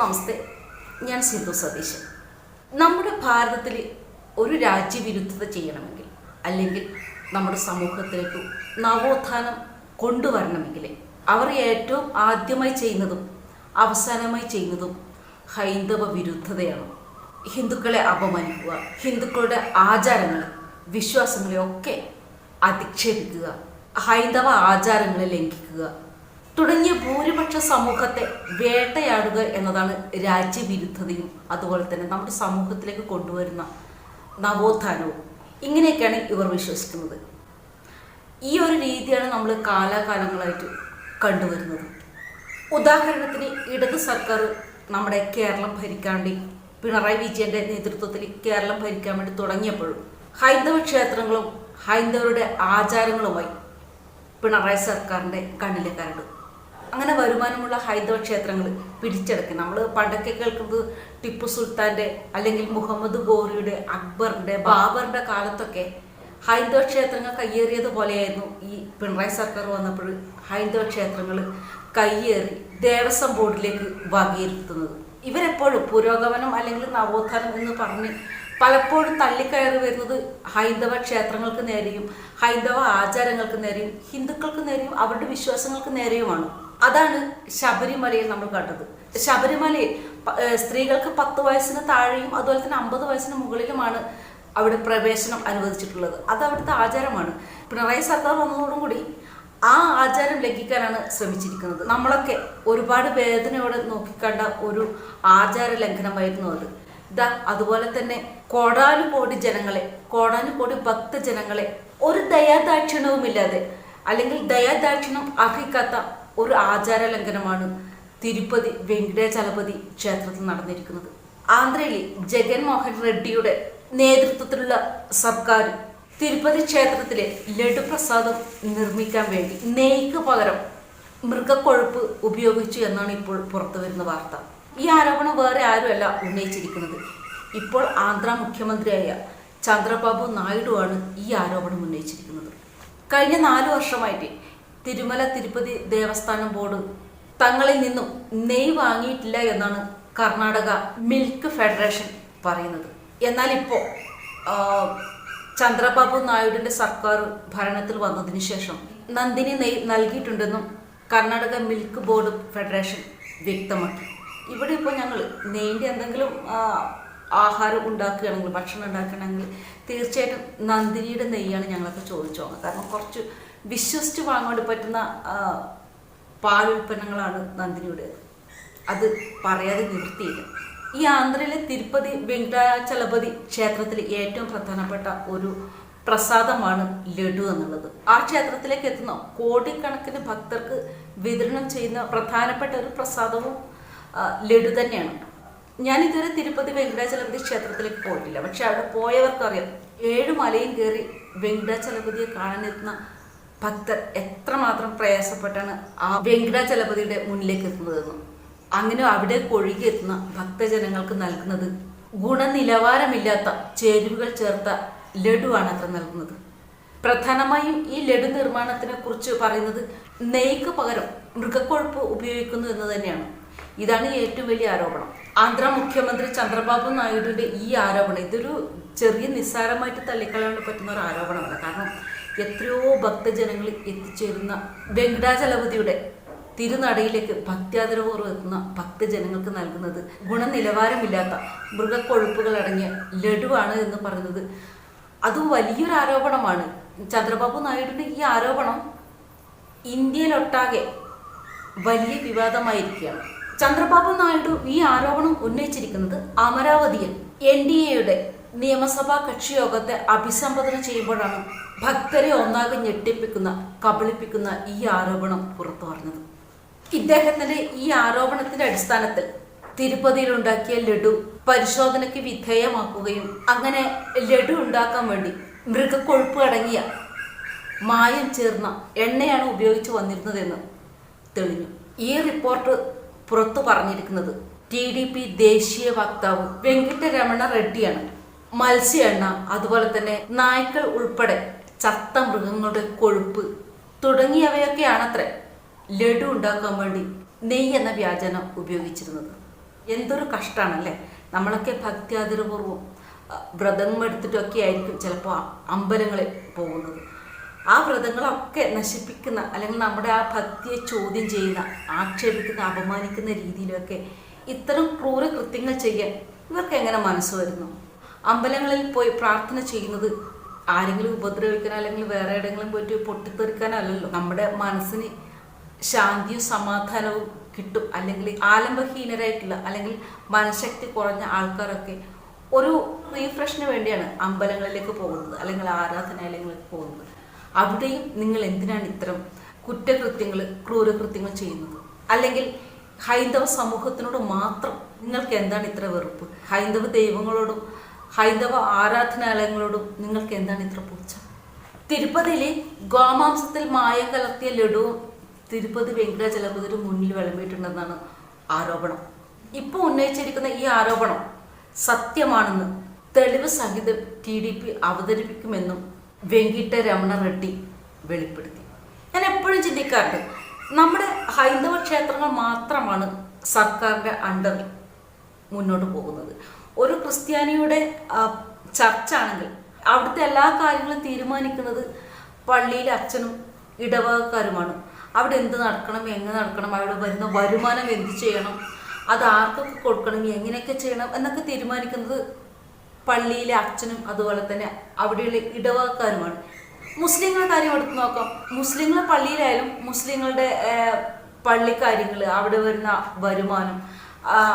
നമസ്തേ ഞാൻ സിന്ധു സതീശൻ. നമ്മുടെ ഭാരതത്തിൽ ഒരു രാജ്യവിരുദ്ധത ചെയ്യണമെങ്കിൽ അല്ലെങ്കിൽ നമ്മുടെ സമൂഹത്തിലേക്ക് നവോത്ഥാനം കൊണ്ടുവരണമെങ്കിൽ അവർ ഏറ്റവും ആദ്യമായി ചെയ്യുന്നതും അവസാനമായി ചെയ്യുന്നതും ഹൈന്ദവ വിരുദ്ധതയാണ്. ഹിന്ദുക്കളെ അപമാനിക്കുക ഹിന്ദുക്കളുടെ ആചാരങ്ങൾ വിശ്വാസങ്ങളെയൊക്കെ അധിക്ഷേപിക്കുക ഹൈന്ദവ ആചാരങ്ങളെ ലംഘിക്കുക തുടങ്ങിയ ഭൂരിപക്ഷ സമൂഹത്തെ വേട്ടയാടുക എന്നതാണ് രാജ്യവിരുദ്ധതയും. അതുപോലെ തന്നെ നമ്മുടെ സമൂഹത്തിലേക്ക് കൊണ്ടുവരുന്ന നവോത്ഥാനവും. ഇങ്ങനെയൊക്കെയാണ് ഇവർ വിശ്വസിക്കുന്നത്. ഈ ഒരു രീതിയാണ് നമ്മൾ കാലാകാലങ്ങളായിട്ട് കണ്ടുവരുന്നത്. ഉദാഹരണത്തിന് ഇടത് സർക്കാർ നമ്മുടെ കേരളം ഭരിക്കാൻ പിണറായി വിജയന്റെ നേതൃത്വത്തിൽ കേരളം ഭരിക്കാൻ വേണ്ടി തുടങ്ങിയപ്പോഴും ഹൈന്ദവ ക്ഷേത്രങ്ങളും ഹൈന്ദവരുടെ ആചാരങ്ങളുമായി പിണറായി സർക്കാരിന്റെ കണ്ണിലെ കരട് അങ്ങനെ വരുമാനമുള്ള ഹൈന്ദവ ക്ഷേത്രങ്ങൾ പിടിച്ചെടുക്കുക. നമ്മൾ പണ്ടൊക്കെ കേൾക്കുന്നത് ടിപ്പു സുൽത്താന്റെ അല്ലെങ്കിൽ മുഹമ്മദ് ഗോറിയുടെ അക്ബറിന്റെ ബാബറിന്റെ കാലത്തൊക്കെ ഹൈന്ദവ ക്ഷേത്രങ്ങൾ കയ്യേറിയത് പോലെയായിരുന്നു ഈ പിണറായി സർക്കാർ വന്നപ്പോൾ ഹൈന്ദവ ക്ഷേത്രങ്ങൾ കയ്യേറി ദേവസ്വം ബോർഡിലേക്ക് വകയിരുത്തുന്നത്. ഇവരെപ്പോഴും പുരോഗമനം അല്ലെങ്കിൽ നവോത്ഥാനം എന്ന് പറഞ്ഞ് പലപ്പോഴും തള്ളിക്കയറി വരുന്നത് ഹൈന്ദവ ക്ഷേത്രങ്ങൾക്ക് നേരെയും ഹൈന്ദവ ആചാരങ്ങൾക്ക് നേരെയും ഹിന്ദുക്കൾക്ക് നേരെയും അവരുടെ വിശ്വാസങ്ങൾക്ക് നേരെയുമാണ്. അതാണ് ശബരിമലയിൽ നമ്മൾ കണ്ടത്. ശബരിമലയിൽ സ്ത്രീകൾക്ക് പത്ത് വയസ്സിന് താഴെയും അതുപോലെ തന്നെ അമ്പത് വയസ്സിന് മുകളിലുമാണ് അവിടെ പ്രവേശനം അനുവദിച്ചിട്ടുള്ളത്. അത് അവിടുത്തെ ആചാരമാണ്. പിണറായി സർക്കാർ വന്നതോടും കൂടി ആ ആചാരം ലംഘിക്കാനാണ് ശ്രമിച്ചിരിക്കുന്നത്. നമ്മളൊക്കെ ഒരുപാട് വേദനയോടെ നോക്കിക്കണ്ട ഒരു ആചാര ലംഘനമായിരുന്നു അത്. ഇതാ അതുപോലെ തന്നെ കോടാനുകോടി ജനങ്ങളെ കോടാനുകോടി ഭക്തജനങ്ങളെ ഒരു ദയാദാക്ഷിണ്യവുമില്ലാതെ അല്ലെങ്കിൽ ദയാദാക്ഷിണം അർഹിക്കാത്ത ഒരു ആചാര ലംഘനമാണ് തിരുപ്പതി വെങ്കടേചലപതി ക്ഷേത്രത്തിൽ നടന്നിരിക്കുന്നത്. ആന്ധ്രയിലെ ജഗൻമോഹൻ റെഡ്ഡിയുടെ നേതൃത്വത്തിലുള്ള സർക്കാർ തിരുപ്പതി ക്ഷേത്രത്തിലെ ലഡുപ്രസാദം നിർമ്മിക്കാൻ വേണ്ടി നെയ്ക്ക് പകരം മൃഗക്കൊഴുപ്പ് ഉപയോഗിച്ചു എന്നാണ് ഇപ്പോൾ പുറത്തു വരുന്ന വാർത്ത. ഈ ആരോപണം വേറെ ആരുമല്ല ഉന്നയിച്ചിരിക്കുന്നത്. ഇപ്പോൾ ആന്ധ്ര മുഖ്യമന്ത്രിയായ ചന്ദ്രബാബു നായിഡുവാണ് ഈ ആരോപണം ഉന്നയിച്ചിരിക്കുന്നത്. കഴിഞ്ഞ നാല് വർഷമായിട്ട് തിരുമല തിരുപ്പതി ദേവസ്ഥാനം ബോർഡ് തങ്ങളിൽ നിന്നും നെയ് വാങ്ങിയിട്ടില്ല എന്നാണ് കർണാടക മിൽക്ക് ഫെഡറേഷൻ പറയുന്നത്. എന്നാൽ ഇപ്പോൾ ചന്ദ്രബാബു നായിഡുവിന്റെ സർക്കാർ ഭരണത്തിൽ വന്നതിന് ശേഷം നന്ദിനി നെയ് നൽകിയിട്ടുണ്ടെന്നും കർണാടക മിൽക്ക് ബോർഡ് ഫെഡറേഷൻ വ്യക്തമാക്കി. ഇവിടെ ഇപ്പോൾ ഞങ്ങൾ നെയ്ന്റെ എന്തെങ്കിലും ആഹാരം ഉണ്ടാക്കുകയാണെങ്കിൽ ഭക്ഷണം ഉണ്ടാക്കുകയാണെങ്കിൽ തീർച്ചയായിട്ടും നന്ദിനിയുടെ നെയ്യാണ് ഞങ്ങളൊക്കെ ചോദിച്ചു പോകുന്നത് കാരണം കുറച്ച് വിശ്വസിച്ച് വാങ്ങാണ്ട് പറ്റുന്ന പാൽ ഉൽപ്പന്നങ്ങളാണ് നന്ദിനിയുടേത്. അത് പറയാതെ നിർത്തിയില്ല. ഈ ആന്ധ്രയിലെ തിരുപ്പതി വെങ്കടാചലപതി ക്ഷേത്രത്തിൽ ഏറ്റവും പ്രധാനപ്പെട്ട ഒരു പ്രസാദമാണ് ലഡു എന്നുള്ളത്. ആ ക്ഷേത്രത്തിലേക്ക് എത്തുന്ന കോടിക്കണക്കിന് ഭക്തർക്ക് വിതരണം ചെയ്യുന്ന പ്രധാനപ്പെട്ട ഒരു പ്രസാദവും ലഡു തന്നെയാണ്. ഞാൻ ഇതുവരെ തിരുപ്പതി വെങ്കടാചലപതി ക്ഷേത്രത്തിലേക്ക് പോയിട്ടില്ല. പക്ഷെ അവിടെ പോയവർക്കറിയാം ഏഴ് മലയും കയറി വെങ്കടാചലപതിയെ കാണാനെത്തുന്ന ഭക്തർ എത്രമാത്രം പ്രയാസപ്പെട്ടാണ് ആ വെങ്കടാചലപതിയുടെ മുന്നിലേക്ക് എത്തുന്നതെന്നും അങ്ങനെ അവിടെ കൊഴുകിയെത്തുന്ന ഭക്തജനങ്ങൾക്ക് നൽകുന്നത് ഗുണനിലവാരമില്ലാത്ത ചേരുവകൾ ചേർത്ത ലഡുവാണ് അത്ര നൽകുന്നത്. പ്രധാനമായും ഈ ലഡു നിർമ്മാണത്തിനെ കുറിച്ച് പറയുന്നത് നെയ്ക്ക് പകരം മൃഗക്കൊഴുപ്പ് ഉപയോഗിക്കുന്നു എന്ന് തന്നെയാണ്. ഇതാണ് ഏറ്റവും വലിയ ആരോപണം. ആന്ധ്ര മുഖ്യമന്ത്രി ചന്ദ്രബാബു നായിഡുവിന്റെ ഈ ആരോപണം ഇതൊരു ചെറിയ നിസ്സാരമായിട്ട് തള്ളിക്കളയാൻ പറ്റുന്ന ഒരു ആരോപണമല്ല. കാരണം എത്രയോ ഭക്തജനങ്ങൾ എത്തിച്ചേരുന്ന വെങ്കടാചലപതിയുടെ തിരുനടയിലേക്ക് ഭക്ത്യാദരപൂർവം എത്തുന്ന ഭക്തജനങ്ങൾക്ക് നൽകുന്നത് ഗുണനിലവാരമില്ലാത്ത മൃഗക്കൊഴുപ്പുകൾ അടങ്ങിയ ലഡുവാണ് എന്ന് പറയുന്നത്. അതും വലിയൊരു ആരോപണമാണ്. ചന്ദ്രബാബു നായിഡുവിന്റെ ഈ ആരോപണം ഇന്ത്യയിലൊട്ടാകെ വലിയ വിവാദമായിരിക്കുകയാണ്. ചന്ദ്രബാബു നായിഡു ഈ ആരോപണം ഉന്നയിച്ചിരിക്കുന്നത് അമരാവതിയിൽ എൻ ഡി എയുടെ നിയമസഭാ കക്ഷി യോഗത്തെ അഭിസംബോധന ചെയ്യുമ്പോഴാണ് ഭക്തരെ ഒന്നാകെ ഞെട്ടിപ്പിക്കുന്ന കബളിപ്പിക്കുന്ന ഈ ആരോപണം പുറത്തു പറഞ്ഞത് ഇദ്ദേഹത്തിന്റെ ഈ ആരോപണത്തിന്റെ അടിസ്ഥാനത്തിൽ തിരുപ്പതിയിൽ ഉണ്ടാക്കിയ ലഡു പരിശോധനയ്ക്ക് വിധേയമാക്കുകയും അങ്ങനെ ലഡു ഉണ്ടാക്കാൻ വേണ്ടി മൃഗക്കൊഴുപ്പ് അടങ്ങിയ മായം ചേർന്ന എണ്ണയാണ് ഉപയോഗിച്ച് വന്നിരുന്നതെന്ന് തെളിഞ്ഞു. ഈ റിപ്പോർട്ട് പുറത്തു പറഞ്ഞിരിക്കുന്നത്. ടി ഡി പി ദേശീയ വക്താവ് വെങ്കിട്ടരമണ റെഡ്ഡിയാണ്. മത്സ്യ എണ്ണ അതുപോലെ തന്നെ നായ്ക്കൾ ഉൾപ്പെടെ ചത്ത മൃഗങ്ങളുടെ കൊഴുപ്പ് തുടങ്ങിയവയൊക്കെയാണത്രേ. ലഡു ഉണ്ടാക്കാൻ വേണ്ടി നെയ്യ് എന്ന വ്യാജനം ഉപയോഗിച്ചിരുന്നത്. എന്തൊരു കഷ്ടമാണല്ലേ നമ്മളൊക്കെ ഭക്തിയാദരപൂർവം ആ, വ്രതങ്ങൾ എടുത്തിട്ടൊക്കെ ആയിരിക്കും ചിലപ്പോൾ അമ്പലങ്ങളിൽ പോകുന്നത്. ആ വ്രതങ്ങളൊക്കെ നശിപ്പിക്കുന്ന അല്ലെങ്കിൽ നമ്മുടെ ആ ഭക്തിയെ ചോദ്യം ചെയ്യുന്ന ആക്ഷേപിക്കുന്ന അപമാനിക്കുന്ന രീതിയിലൊക്കെ ഇത്തരം ക്രൂര കൃത്യങ്ങൾ ചെയ്യാൻ ഇവർക്ക് എങ്ങനെ മനസ്സ് വരുന്നു? അമ്പലങ്ങളിൽ പോയി പ്രാർത്ഥന ചെയ്യുന്നത് ആരെങ്കിലും ഉപദ്രവിക്കാൻ അല്ലെങ്കിൽ വേറെ എവിടെയെങ്കിലും പോയിട്ട് പൊട്ടിത്തെറിക്കാനല്ലല്ലോ. നമ്മുടെ മനസ്സിന് ശാന്തിയും സമാധാനവും കിട്ടും. അല്ലെങ്കിൽ ആലംബഹീനരായിട്ടുള്ള അല്ലെങ്കിൽ മനഃശക്തി കുറഞ്ഞ ആൾക്കാരൊക്കെ ഒരു റീഫ്രഷിന് വേണ്ടിയാണ് അമ്പലങ്ങളിലേക്ക് പോകുന്നത്. അല്ലെങ്കിൽ ആരാധനാലയങ്ങളിലേക്ക് പോകുന്നത്. അവിടെയും നിങ്ങൾ എന്തിനാണ് ഇത്തരം കുറ്റകൃത്യങ്ങൾ ക്രൂരകൃത്യങ്ങൾ ചെയ്യുന്നത്? അല്ലെങ്കിൽ ഹൈന്ദവ സമൂഹത്തിനോട് മാത്രം നിങ്ങൾക്ക് എന്താണ് ഇത്ര വെറുപ്പ്? ഹൈന്ദവ ദൈവങ്ങളോടും ഹൈന്ദവ ആരാധനാലയങ്ങളോടും നിങ്ങൾക്ക് എന്താണ് ഇത്ര പൂച്ച തിരുപ്പതിയിലെ ഗോമാംസത്തിൽ മായം കലർത്തിയ ലഡുവും തിരുപ്പതി വെങ്കടാചലപതിയുടെ മുന്നിൽ വിളമ്പിയിട്ടുണ്ടെന്നാണ് ആരോപണം. ഇപ്പോൾ ഉന്നയിച്ചിരിക്കുന്ന ഈ ആരോപണം സത്യമാണെന്ന് തെളിവ് സഹിതം ടി ഡി പി അവതരിപ്പിക്കുമെന്നും വെങ്കിട്ട രമണ റെഡ്ഡി വെളിപ്പെടുത്തി. ഞാൻ എപ്പോഴും ചിന്തിക്കാറുണ്ട് നമ്മുടെ ഹൈന്ദവ ക്ഷേത്രങ്ങൾ മാത്രമാണ് സർക്കാരിന്റെ അണ്ടറിൽ മുന്നോട്ട് പോകുന്നത്. ഒരു ക്രിസ്ത്യാനിയുടെ ചർച്ചാണെങ്കിൽ അവിടുത്തെ എല്ലാ കാര്യങ്ങളും തീരുമാനിക്കുന്നത് പള്ളിയിലെ അച്ഛനും ഇടവകക്കാരുമാണ്. അവിടെ എന്ത് നടക്കണം എങ്ങനെ നടക്കണം അവിടെ വരുന്ന വരുമാനം എന്ത് ചെയ്യണം അത് ആർക്കൊക്കെ കൊടുക്കണം എങ്ങനെയൊക്കെ ചെയ്യണം എന്നൊക്കെ തീരുമാനിക്കുന്നത് പള്ളിയിലെ അച്ഛനും അതുപോലെ തന്നെ അവിടെയുള്ള ഇടവകക്കാരുമാണ്. മുസ്ലിങ്ങളുടെ കാര്യം എടുത്ത് നോക്കാം. മുസ്ലിങ്ങൾ പള്ളിയിലായാലും മുസ്ലിങ്ങളുടെ പള്ളി പള്ളിക്കാര്യങ്ങൾ അവിടെ വരുന്ന വരുമാനം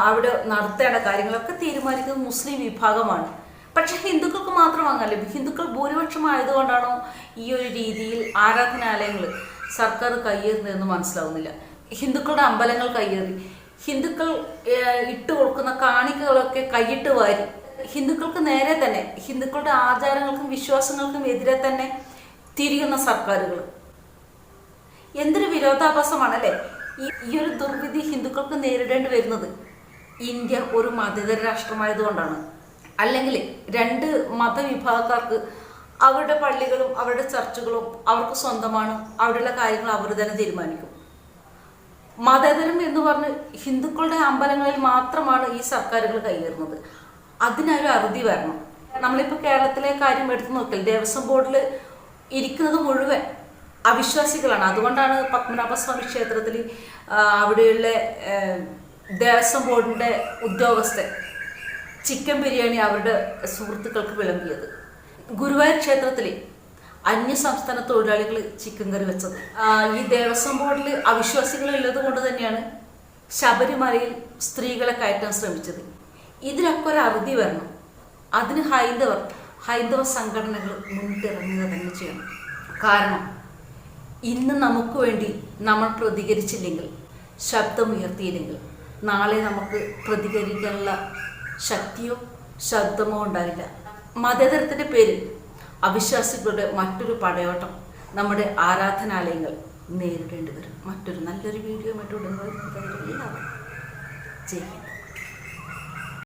അവിടെ നടത്തേണ്ട കാര്യങ്ങളൊക്കെ തീരുമാനിക്കുന്നത് മുസ്ലിം വിഭാഗമാണ്. പക്ഷെ ഹിന്ദുക്കൾക്ക് മാത്രം അങ്ങല്ല ഹിന്ദുക്കൾ ഭൂരിപക്ഷമായതുകൊണ്ടാണോ ഈ ഒരു രീതിയിൽ ആരാധനാലയങ്ങൾ സർക്കാർ കയ്യേറുന്നതെന്ന് മനസ്സിലാവുന്നില്ല. ഹിന്ദുക്കളുടെ അമ്പലങ്ങൾ കയ്യേറി. ഹിന്ദുക്കൾ ഇട്ട് കൊടുക്കുന്ന കാണിക്കകളൊക്കെ കൈയിട്ട് വാരി. ഹിന്ദുക്കൾക്ക് നേരെ തന്നെ ഹിന്ദുക്കളുടെ ആചാരങ്ങൾക്കും വിശ്വാസങ്ങൾക്കും എതിരെ തന്നെ തിരിയുന്ന സർക്കാരുകൾ എന്തൊരു വിരോധാഭാസമാണല്ലേ? ഈ ഒരു ദുർവിധി ഹിന്ദുക്കൾക്ക് നേരിടേണ്ടി വരുന്നത്. ഇന്ത്യ ഒരു മതേതര രാഷ്ട്രമായതുകൊണ്ടാണ്. അല്ലെങ്കിൽ രണ്ട് മതവിഭാഗക്കാർക്ക് അവരുടെ പള്ളികളും അവരുടെ ചർച്ചുകളും അവർക്ക് സ്വന്തമാണ് അവിടെയുള്ള കാര്യങ്ങൾ അവർ തന്നെ തീരുമാനിക്കും. മതേതരം എന്ന് പറഞ്ഞ് ഹിന്ദുക്കളുടെ അമ്പലങ്ങളിൽ മാത്രമാണ് ഈ സർക്കാരുകൾ കൈയേറുന്നത് അതിനൊരു അറുതി വരണം. നമ്മളിപ്പോൾ കേരളത്തിലെ കാര്യം എടുത്തു നോക്കിയാൽ ദേവസ്വം ബോർഡിൽ ഇരിക്കുന്നത് മുഴുവൻ അവിശ്വാസികളാണ്. അതുകൊണ്ടാണ് പത്മനാഭസ്വാമി ക്ഷേത്രത്തിൽ അവിടെയുള്ള ദേവസ്വം ബോർഡിന്റെ ഉദ്യോഗസ്ഥൻ ചിക്കൻ ബിരിയാണി അവരുടെ സുഹൃത്തുക്കൾക്ക് വിളമ്പിയത്. ഗുരുവായൂർ ക്ഷേത്രത്തിൽ അന്യ സംസ്ഥാന തൊഴിലാളികൾ ചിക്കൻ കറി വെച്ചത്. ഈ ദേവസ്വം ബോർഡിൽ അവിശ്വാസികൾ ഉള്ളത് കൊണ്ട് തന്നെയാണ് ശബരിമലയിൽ സ്ത്രീകളെ കയറ്റാൻ ശ്രമിച്ചത്. ഇതിനൊക്കെ ഒരു അറുതി വരണം. അതിന് ഹൈന്ദവർ ഹൈന്ദവ സംഘടനകൾ മുന്നിട്ടിറങ്ങുക തന്നെ ചെയ്യണം. കാരണം ഇന്ന് നമുക്ക് വേണ്ടി നമ്മൾ പ്രതികരിച്ചില്ലെങ്കിൽ ശബ്ദമുയർത്തിയില്ലെങ്കിൽ നാളെ നമുക്ക് പ്രതികരിക്കാനുള്ള ശക്തിയോ ശബ്ദമോ ഉണ്ടാവില്ല. മതേതരത്തിന്റെ പേരിൽ അവിശ്വാസികളുടെ മറ്റൊരു പടയോട്ടം നമ്മുടെ ആരാധനാലയങ്ങൾ നേരിടേണ്ടി വരും. മറ്റൊരു നല്ലൊരു വീഡിയോ മറ്റുണ്ടെങ്കിൽ എല്ലാവരും ചെയ്യും